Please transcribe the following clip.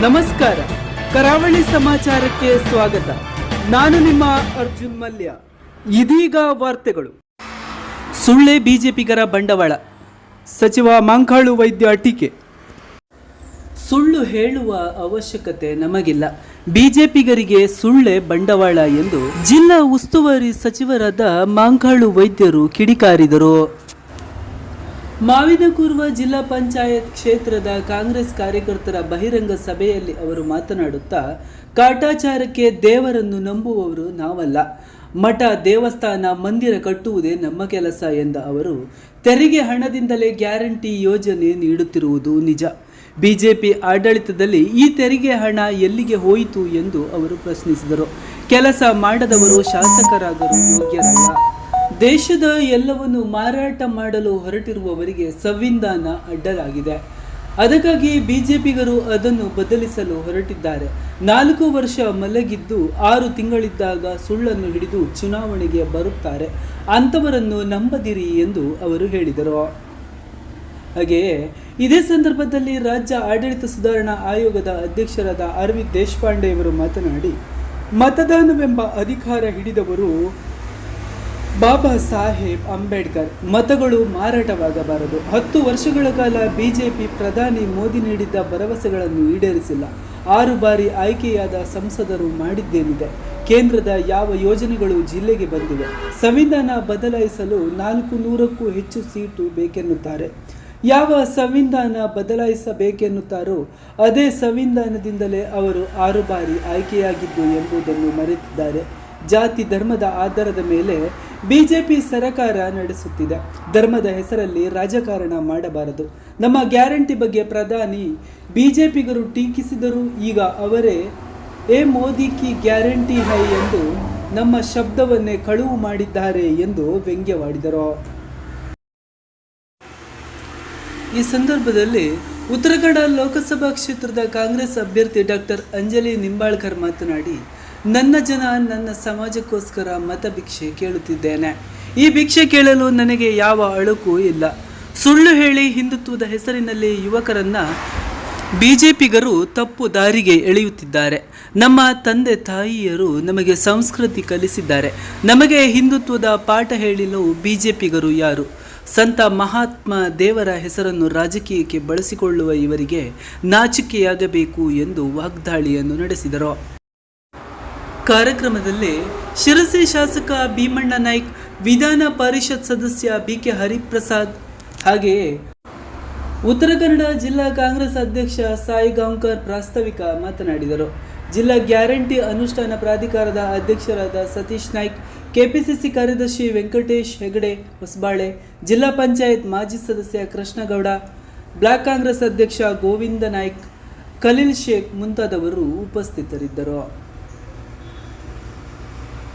ನಮಸ್ಕಾರ. ಕರಾವಳಿ ಸಮಾಚಾರಕ್ಕೆ ಸ್ವಾಗತ. ನಾನು ನಿಮ್ಮ ಅರ್ಜುನ್ ಮಲ್ಯ. ಇದೀಗ ವಾರ್ತೆಗಳು. ಸುಳ್ಳೆ ಬಿಜೆಪಿಗರ ಬಂಡವಾಳ. ಸಚಿವ ಮಾಂಕಾಳು ವೈದ್ಯ ಟೀಕೆ. ಸುಳ್ಳು ಹೇಳುವ ಅವಶ್ಯಕತೆ ನಮಗಿಲ್ಲ. ಬಿಜೆಪಿಗರಿಗೆ ಸುಳ್ಳೆ ಬಂಡವಾಳ ಎಂದು ಜಿಲ್ಲಾ ಉಸ್ತುವಾರಿ ಸಚಿವರಾದ ಮಾಂಕಾಳು ವೈದ್ಯರು ಕಿಡಿಕಾರಿದರು. ಮಾವಿನಕೂರ್ವ ಜಿಲ್ಲಾ ಪಂಚಾಯತ್ ಕ್ಷೇತ್ರದ ಕಾಂಗ್ರೆಸ್ ಕಾರ್ಯಕರ್ತರ ಬಹಿರಂಗ ಸಭೆಯಲ್ಲಿ ಅವರು ಮಾತನಾಡುತ್ತಾ, ಕಾಟಾಚಾರಕ್ಕೆ ದೇವರನ್ನು ನಂಬುವವರು ನಾವಲ್ಲ. ಮಠ, ದೇವಸ್ಥಾನ, ಮಂದಿರ ಕಟ್ಟುವುದೇ ನಮ್ಮ ಕೆಲಸ ಎಂದ ಅವರು, ತೆರಿಗೆ ಹಣದಿಂದಲೇ ಗ್ಯಾರಂಟಿ ಯೋಜನೆ ನೀಡುತ್ತಿರುವುದು ನಿಜ. ಬಿಜೆಪಿ ಆಡಳಿತದಲ್ಲಿ ಈ ತೆರಿಗೆ ಹಣ ಎಲ್ಲಿಗೆ ಹೋಯಿತು ಎಂದು ಅವರು ಪ್ರಶ್ನಿಸಿದರು. ಕೆಲಸ ಮಾಡದವರು ಶಾಸಕರಾದರೂ ಯೋಗ್ಯರಲ್ಲ. ದೇಶದ ಎಲ್ಲವನ್ನು ಮಾರಾಟ ಮಾಡಲು ಹೊರಟಿರುವವರಿಗೆ ಸಂವಿಧಾನ ಅಡ್ಡಲಾಗಿದೆ. ಅದಕ್ಕಾಗಿ ಬಿಜೆಪಿಗರು ಅದನ್ನು ಬದಲಿಸಲು ಹೊರಟಿದ್ದಾರೆ. ನಾಲ್ಕು ವರ್ಷ ಮಲಗಿದ್ದು ಆರು ತಿಂಗಳಿದ್ದಾಗ ಸುಳ್ಳನ್ನು ಹಿಡಿದು ಚುನಾವಣೆಗೆ ಬರುತ್ತಾರೆ. ಅಂಥವರನ್ನು ನಂಬದಿರಿ ಎಂದು ಅವರು ಹೇಳಿದರು. ಹಾಗೆಯೇ ಇದೇ ಸಂದರ್ಭದಲ್ಲಿ ರಾಜ್ಯ ಆಡಳಿತ ಸುಧಾರಣಾ ಆಯೋಗದ ಅಧ್ಯಕ್ಷರಾದ ಅರವಿಂದ್ ದೇಶಪಾಂಡೆ ಅವರು ಮಾತನಾಡಿ, ಮತದಾನವೆಂಬ ಅಧಿಕಾರ ಹಿಡಿದವರು ಬಾಬಾ ಸಾಹೇಬ್ ಅಂಬೇಡ್ಕರ್ ಮತಗಳು ಮಾರಾಟವಾಗಬಾರದು. ಹತ್ತು ವರ್ಷಗಳ ಕಾಲ ಬಿಜೆಪಿ ಪ್ರಧಾನಿ ಮೋದಿ ನೀಡಿದ್ದ ಭರವಸೆಗಳನ್ನು ಈಡೇರಿಸಿಲ್ಲ. ಆರು ಬಾರಿ ಆಯ್ಕೆಯಾದ ಸಂಸದರು ಮಾಡಿದ್ದೇನಿದೆ. ಕೇಂದ್ರದ ಯಾವ ಯೋಜನೆಗಳು ಜಿಲ್ಲೆಗೆ ಬಂದಿವೆ? ಸಂವಿಧಾನ ಬದಲಾಯಿಸಲು ನಾಲ್ಕು ನೂರಕ್ಕೂ ಹೆಚ್ಚು ಸೀಟು ಬೇಕೆನ್ನುತ್ತಾರೆ. ಯಾವ ಸಂವಿಧಾನ ಬದಲಾಯಿಸಬೇಕೆನ್ನುತ್ತಾರೋ ಅದೇ ಸಂವಿಧಾನದಿಂದಲೇ ಅವರು ಆರು ಬಾರಿ ಆಯ್ಕೆಯಾಗಿದ್ದು ಎಂಬುದನ್ನು ಮರೆತಿದ್ದಾರೆ. ಜಾತಿ ಧರ್ಮದ ಆಧಾರದ ಮೇಲೆ ಬಿಜೆಪಿ ಸರಕಾರ ನಡೆಸುತ್ತಿದೆ. ಧರ್ಮದ ಹೆಸರಲ್ಲಿ ರಾಜಕಾರಣ ಮಾಡಬಾರದು. ನಮ್ಮ ಗ್ಯಾರಂಟಿ ಬಗ್ಗೆ ಪ್ರಧಾನಿ ಬಿಜೆಪಿಗರು ಟೀಕಿಸಿದರು. ಈಗ ಅವರೇ ಎ ಮೋದಿ ಕಿ ಗ್ಯಾರಂಟಿ ಹೈ ಎಂದು ನಮ್ಮ ಶಬ್ದವನ್ನೇ ಕಳುವು ಮಾಡಿದ್ದಾರೆ ಎಂದು ವ್ಯಂಗ್ಯವಾಡಿದರು. ಈ ಸಂದರ್ಭದಲ್ಲಿ ಉತ್ತರ ಕನ್ನಡ ಲೋಕಸಭಾ ಕ್ಷೇತ್ರದ ಕಾಂಗ್ರೆಸ್ ಅಭ್ಯರ್ಥಿ ಡಾಕ್ಟರ್ ಅಂಜಲಿ ನಿಂಬಾಳ್ಕರ್ ಮಾತನಾಡಿ ನನ್ನ ಜನ ನನ್ನ ಸಮಾಜಕ್ಕೋಸ್ಕರ ಮತ ಭಿಕ್ಷೆ ಕೇಳುತ್ತಿದ್ದೇನೆ. ಈ ಭಿಕ್ಷೆ ಕೇಳಲು ನನಗೆ ಯಾವ ಅಳುಕು ಇಲ್ಲ. ಸುಳ್ಳು ಹೇಳಿ ಹಿಂದುತ್ವದ ಹೆಸರಿನಲ್ಲಿ ಯುವಕರನ್ನ ಪಿಗರು ತಪ್ಪು ದಾರಿಗೆ ಎಳೆಯುತ್ತಿದ್ದಾರೆ. ನಮ್ಮ ತಂದೆ ತಾಯಿಯರು ನಮಗೆ ಸಂಸ್ಕೃತಿ ಕಲಿಸಿದ್ದಾರೆ. ನಮಗೆ ಹಿಂದುತ್ವದ ಪಾಠ ಹೇಳಿಲು ಬಿಜೆಪಿಗರು ಯಾರು? ಸಂತ ಮಹಾತ್ಮ ದೇವರ ಹೆಸರನ್ನು ರಾಜಕೀಯಕ್ಕೆ ಬಳಸಿಕೊಳ್ಳುವ ಇವರಿಗೆ ನಾಚಿಕೆಯಾಗಬೇಕು ಎಂದು ವಾಗ್ದಾಳಿಯನ್ನು ನಡೆಸಿದರು. ಕಾರ್ಯಕ್ರಮದಲ್ಲಿ ಶಿರಸಿ ಶಾಸಕ ಭೀಮಣ್ಣ ನಾಯ್ಕ್, ವಿಧಾನ ಪರಿಷತ್ ಸದಸ್ಯ ಬಿ ಕೆ ಹರಿಪ್ರಸಾದ್ ಹಾಗೆಯೇ ಉತ್ತರ ಕನ್ನಡ ಜಿಲ್ಲಾ ಕಾಂಗ್ರೆಸ್ ಅಧ್ಯಕ್ಷ ಸಾಯಿ ಗಾಂವ್ಕರ್ ಪ್ರಾಸ್ತಾವಿಕ ಮಾತನಾಡಿದರು. ಜಿಲ್ಲಾ ಗ್ಯಾರಂಟಿ ಅನುಷ್ಠಾನ ಪ್ರಾಧಿಕಾರದ ಅಧ್ಯಕ್ಷರಾದ ಸತೀಶ್ ನಾಯ್ಕ್, ಕೆಪಿಸಿಸಿ ಕಾರ್ಯದರ್ಶಿ ವೆಂಕಟೇಶ್ ಹೆಗಡೆ ಹೊಸಬಾಳೆ, ಜಿಲ್ಲಾ ಪಂಚಾಯತ್ ಮಾಜಿ ಸದಸ್ಯ ಕೃಷ್ಣಗೌಡ, ಬ್ಲಾಕ್ ಕಾಂಗ್ರೆಸ್ ಅಧ್ಯಕ್ಷ ಗೋವಿಂದ ನಾಯ್ಕ್, ಖಲೀಲ್ ಶೇಖ್ ಮುಂತಾದವರು ಉಪಸ್ಥಿತರಿದ್ದರು.